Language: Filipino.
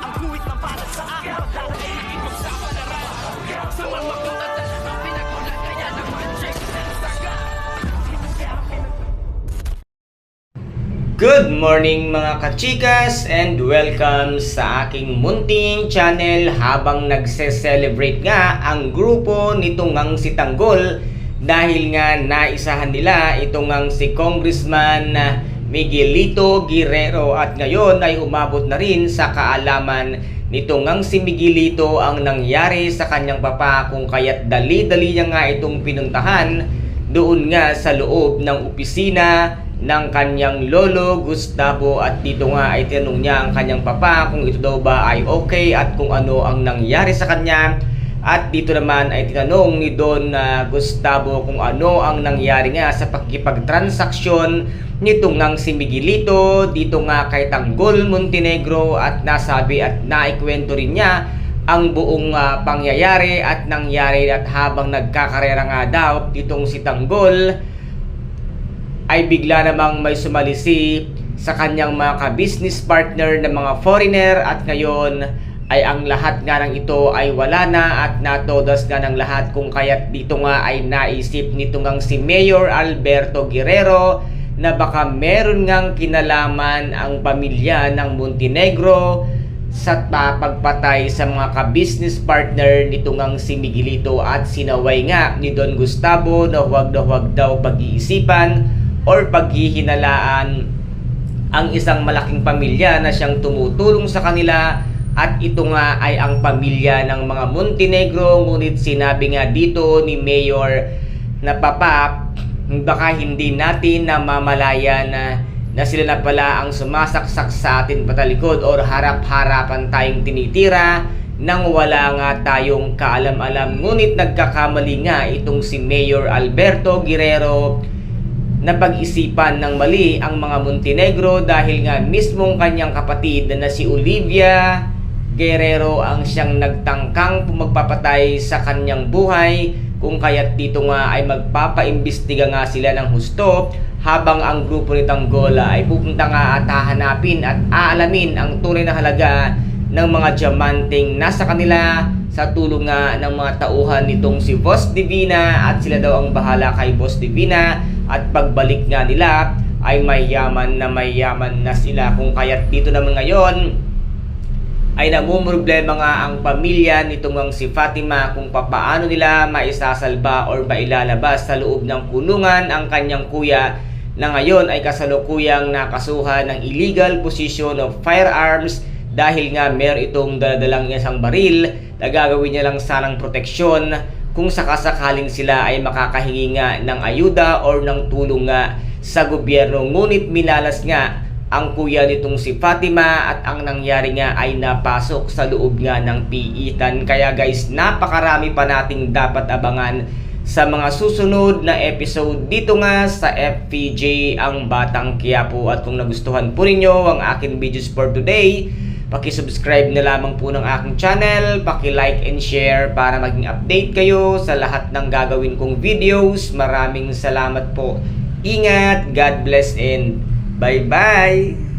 Ang guhit na para sa akin. Dahil ipagsapalaran Sa mga katatan Ang Good morning mga kachikas and welcome sa aking munting channel habang nagse-celebrate nga ang grupo nitong ang si Tanggol dahil nga naisahan nila itong ang si Congressman Miguelito Guerrero. At ngayon ay umabot na rin sa kaalaman nitong ang si Miguelito ang nangyari sa kanyang papa kung kaya't dali-dali niya nga itong pinuntahan doon nga sa loob ng opisina ng kanyang lolo Gustavo. At dito nga ay tinanong niya ang kanyang papa kung ito daw ba ay okay at kung ano ang nangyari sa kanya at dito naman ay tinanong ni Don ah, Gustavo kung ano ang nangyari nga sa pakikipagtransaksyon nitong ngang si Miguelito dito nga kay Tanggol Montenegro. At nasabi at naikwento rin niya ang buong ah, pangyayari at nangyari at habang nagkakarera nga daw ditong si Tanggol ay bigla namang may sumalisi sa kanyang mga ka-business partner na mga foreigner. At ngayon ay ang lahat nga ng ito ay wala na at natodas nga ng lahat. Kung kaya't dito nga ay naisip nito ngang si Mayor Alberto Guerrero na baka meron ngang kinalaman ang pamilya ng Montenegro sa ta- pagpatay sa mga ka-business partner nito ngang si Miguelito. At sinaway nga ni Don Gustavo na huwag na huwag daw pag-iisipan or paghihinalaan ang isang malaking pamilya na siyang tumutulong sa kanila at ito nga ay ang pamilya ng mga Montenegro ngunit sinabi nga dito ni Mayor na Papa baka hindi natin na mamalaya na na sila na pala ang sumasaksak sa atin patalikod or harap-harapan tayong tinitira nang wala nga tayong kaalam-alam. Ngunit nagkakamali nga itong si Mayor Alberto Guerrero na pag-isipan ng mali ang mga Montenegro dahil nga mismong kanyang kapatid na si Olivia Guerrero ang siyang nagtangkang magpapatay sa kanyang buhay kung kaya't dito nga ay magpapaimbestiga nga sila ng husto habang ang grupo ni Tanggola ay pupunta nga at hahanapin at aalamin ang tunay na halaga ng mga diamanting nasa kanila sa tulong nga ng mga tauhan nitong si Boss Divina at sila daw ang bahala kay Boss Divina at pagbalik nga nila ay mayaman na mayaman na sila kung kaya't dito naman ngayon ay namumroblema nga ang pamilya nitong ang si Fatima kung papaano nila maisasalba or mailalabas sa loob ng kulungan ang kanyang kuya na ngayon ay kasalukuyang nakasuhan ng illegal possession of firearms dahil nga meron itong daladalang isang baril na gagawin niya lang sanang proteksyon kung sakasakaling sila ay makakahingi nga ng ayuda or ng tulong nga sa gobyerno. Ngunit minalas nga ang kuya nitong si Fatima at ang nangyari nga ay napasok sa loob nga ng piitan. Kaya guys, napakarami pa nating dapat abangan sa mga susunod na episode dito nga sa FPJ ang Batang Quiapo. At kung nagustuhan po ninyo ang aking videos for today, Paki-subscribe na lamang po ng aking channel, paki-like and share para maging update kayo sa lahat ng gagawin kong videos. Maraming salamat po. Ingat, God bless and Bye-bye!